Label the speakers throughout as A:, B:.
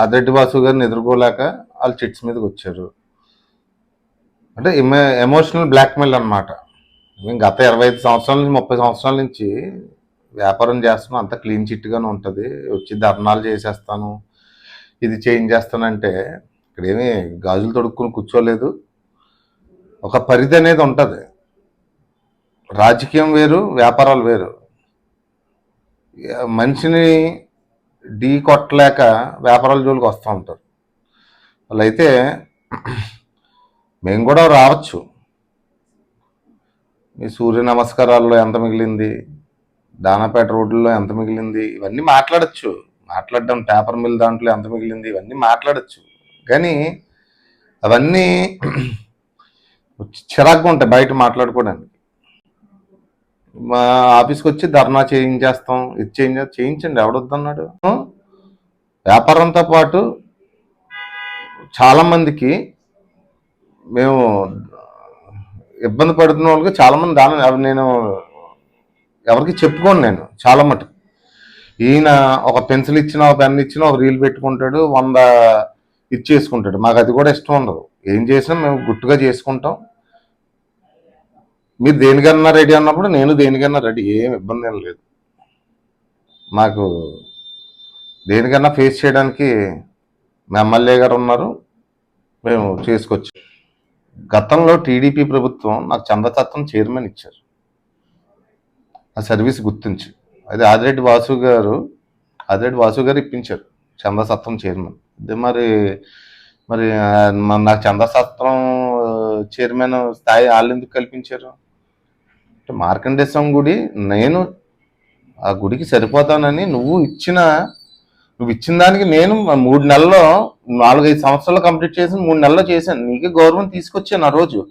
A: ఆదిరెడ్డి వాసు గారిని ఎదుర్కోలేక వాళ్ళు చిట్స్ మీదకి వచ్చారు. అంటే ఎమోషనల్ బ్లాక్మెయిల్ అనమాట మేము గత ఇరవై ఐదు సంవత్సరాల నుంచి ముప్పై సంవత్సరాల నుంచి వ్యాపారం చేస్తున్నాం. అంత క్లీన్ చిట్గానే ఉంటుంది. వచ్చి ధర్నాలు చేసేస్తాను. ఇది చేంజ్ చేస్తానంటే ఇక్కడేమీ గాజులు తొడుక్కుని కూర్చోలేదు. ఒక పరిధి అనేది ఉంటుంది. రాజకీయం వేరు వ్యాపారాలు వేరు. మనిషిని ఢీ కొట్టలేక వ్యాపారాల జోలికి వస్తూ ఉంటారు. వాళ్ళైతే మేము కూడా రావచ్చు. మీ సూర్య నమస్కారాల్లో ఎంత మిగిలింది? దానాపేట రోడ్లలో ఎంత మిగిలింది? ఇవన్నీ మాట్లాడచ్చు. మాట్లాడడం పేపర్ మిల్ దాంట్లో ఎంత మిగిలింది? ఇవన్నీ మాట్లాడచ్చు. కానీ అవన్నీ చిరాకుగా ఉంటాయి బయట మాట్లాడుకోవడానికి. మా ఆఫీస్కి వచ్చి ధర్నా చేయించేస్తాం. ఇది చేయించ చేయించండి. ఎవడొద్దన్నాడు? వ్యాపారంతో పాటు చాలామందికి మేము ఇబ్బంది పడుతున్న వాళ్ళకి చాలామంది దాని నేను ఎవరికి చెప్పుకోను నేను చాలా మటు ఈయన ఒక పెన్సిల్ ఇచ్చినా ఒక పెన్ ఇచ్చినా ఒక రీల్ పెట్టుకుంటాడు వంద ఇచ్చేసుకుంటాడు మాకు అది కూడా ఇష్టం ఉండదు. ఏం చేసినా మేము గుట్టుగా చేసుకుంటాం. మీరు దేనికన్నా రెడీ అన్నప్పుడు నేను దేనికన్నా రెడీ ఏం ఇబ్బంది ఏం లేదు. మాకు దేనికన్నా ఫేస్ చేయడానికి మా ఎమ్మెల్యే గారు ఉన్నారు మేము చేసుకొచ్చాం. గతంలో టీడీపీ ప్రభుత్వం నాకు చందతత్వం చైర్మన్ ఇచ్చారు. ఆ సర్వీస్ గుర్తించి. అది ఆదిరెడ్డి వాసు గారు ఆదిరెడ్డి వాసు గారు ఇప్పించారు చందసత్వం చైర్మన్. అదే మరి మరి మరి నాకు చందసత్వం చైర్మన్ స్థాయి వాళ్ళు ఎందుకు కల్పించారు? అంటే మార్కండేశ్వరం గుడి నేను ఆ గుడికి సరిపోతానని నువ్వు ఇచ్చిన నువ్వు ఇచ్చిన దానికి నేను మూడు నెలల్లో నాలుగైదు సంవత్సరాలు కంప్లీట్ చేసి మూడు నెలల్లో చేశాను. నీకే గౌరవం తీసుకొచ్చాను ఆ రోజు.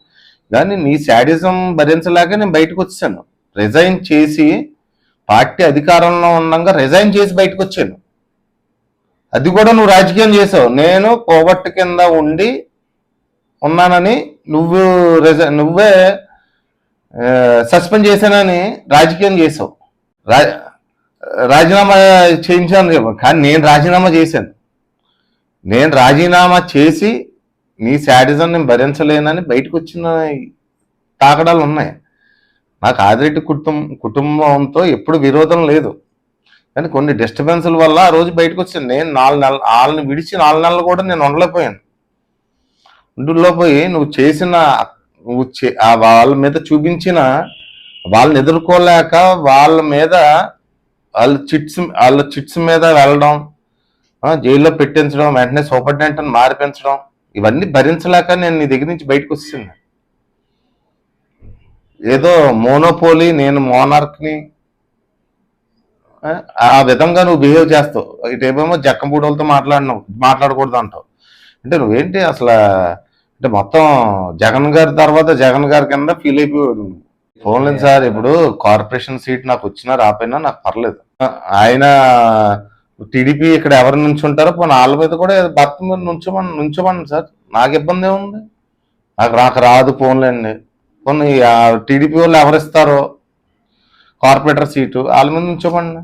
A: దాన్ని నీ శాడిజం భరించలేక నేను బయటకు వచ్చాను. రిజైన్ చేసి పార్టీ అధికారంలో ఉండగా రిజైన్ చేసి బయటకు వచ్చాను. అది కూడా నువ్వు రాజకీయం చేసావు. నేను పోగొట్టు కింద ఉండి ఉన్నానని నువ్వు రిజై నువ్వే సస్పెండ్ చేశానని రాజకీయం చేసావు. రా రాజీనామా చేయించాను కానీ నేను రాజీనామా చేశాను. నేను రాజీనామా చేసి నీ శాడిజం నేను భరించలేనని బయటకు వచ్చిన తాకడాలు ఉన్నాయి. నాకు ఆదిరెడ్డి కుటుంబం కుటుంబంతో ఎప్పుడు విరోధం లేదు. కానీ కొన్ని డిస్టర్బెన్స్ల వల్ల ఆ రోజు బయటకు వచ్చాను నేను నాలుగు నెలలు వాళ్ళని విడిచి నాలుగు నెలలు కూడా నేను ఉండలేకపోయాను. ఉండుల్లో పోయి నువ్వు చేసిన నువ్వు ఆ వాళ్ళ మీద చూపించిన వాళ్ళని ఎదుర్కోలేక వాళ్ళ మీద వాళ్ళ చిట్స్ వాళ్ళ చిట్స్ మీద వెళ్ళడం జైల్లో పెట్టించడం వెంటనే సూపరింటెండెంట్ మారిపించడం ఇవన్నీ భరించలేక నేను నీ దగ్గర నుంచి బయటకు వచ్చింది ఏదో మోనోపోలీ నేను మోనార్క్ని ఆ, విధంగా నువ్వు బిహేవ్ చేస్తావు. ఇటేమో జక్కంపూడలతో మాట్లాడినావు మాట్లాడకూడదు అంటావు. అంటే నువ్వేంటి అసలు అంటే మొత్తం జగన్ గారి తర్వాత జగన్ గారి కింద ఫీల్ అయిపోయాడు. ఫోన్ లేదు సార్ ఇప్పుడు కార్పొరేషన్ సీట్ నాకు వచ్చినా రాపోయినా నాకు పర్లేదు. ఆయన టీడీపీ ఇక్కడ ఎవరు నుంచుంటారో పోనీ వాళ్ళ మీద కూడా భర్త మీద నుంచోమని నుంచోమని సార్. నాకు ఇబ్బంది ఏముంది? నాకు నాకు రాదు ఫోన్లేండి పోనీ టీడీపీ వాళ్ళు ఎవరిస్తారో కార్పొరేటర్ సీటు వాళ్ళ మీద నుంచోమండి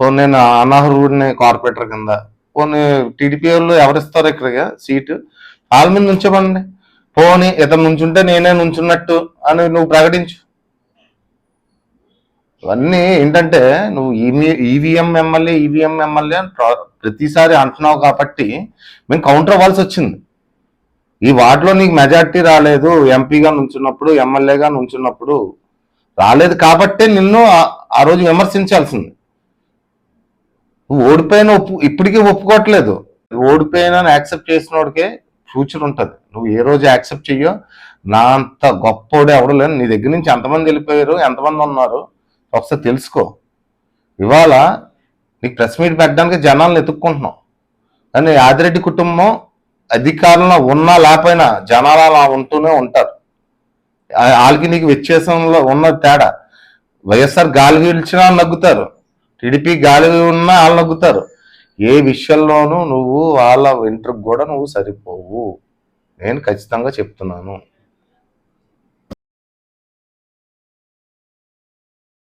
A: పోనీ నేను అనర్హుడిని కార్పొరేటర్ కింద. పోనీ టీడీపీ వాళ్ళు ఎవరిస్తారో ఇక్కడ సీటు వాళ్ళ మీద నుంచోమండి. పోనీ ఇతను నుంచుంటే నేనే నుంచున్నట్టు అని నువ్వు ప్రకటించు. ఇవన్నీ ఏంటంటే నువ్వు ఈవీఎం ఎమ్మెల్యే ఈవీఎం ఎమ్మెల్యే అని ప్రతిసారి అంటున్నావు కాబట్టి మేము కౌంటర్ అవ్వాల్సి వచ్చింది. ఈ వార్డులో నీకు మెజార్టీ రాలేదు ఎంపీగా నుంచున్నప్పుడు ఎమ్మెల్యేగా నుంచున్నప్పుడు రాలేదు కాబట్టే నిన్ను ఆ- రోజు విమర్శించాల్సింది. నువ్వు ఓడిపోయిన ఒప్పు ఇప్పటికీ ఒప్పుకోవట్లేదు. ఓడిపోయిన యాక్సెప్ట్ చేసిన వాడికే ఫ్యూచర్ ఉంటుంది. నువ్వు ఏ రోజు యాక్సెప్ట్ చెయ్యో నా అంత గొప్పోడు ఎవడు లేరు నీ దగ్గర నుంచి ఎంతమంది వెళ్ళిపోయారు ఎంతమంది ఉన్నారు ఒకసారి తెలుసుకో. ఇవాళ నీకు ప్రెస్ మీట్ పెట్టడానికి జనాలను ఎత్తుక్కుంటున్నాం. కానీ ఆదిరెడ్డి కుటుంబం అధికారంలో ఉన్నా లేకపోయినా జనాలు అలా ఉంటూనే ఉంటారు. వాళ్ళకి నీకు వ్యత్యాసంలో ఉన్న తేడా. వైఎస్ఆర్ గాలి పీల్చినా వాళ్ళు నగ్గుతారు. టీడీపీ గాలి ఉన్నా వాళ్ళు నగ్గుతారు. ఏ విషయంలోనూ నువ్వు వాళ్ళ వెంట్రుకు కూడా నువ్వు సరిపోవు. నేను ఖచ్చితంగా చెప్తున్నాను.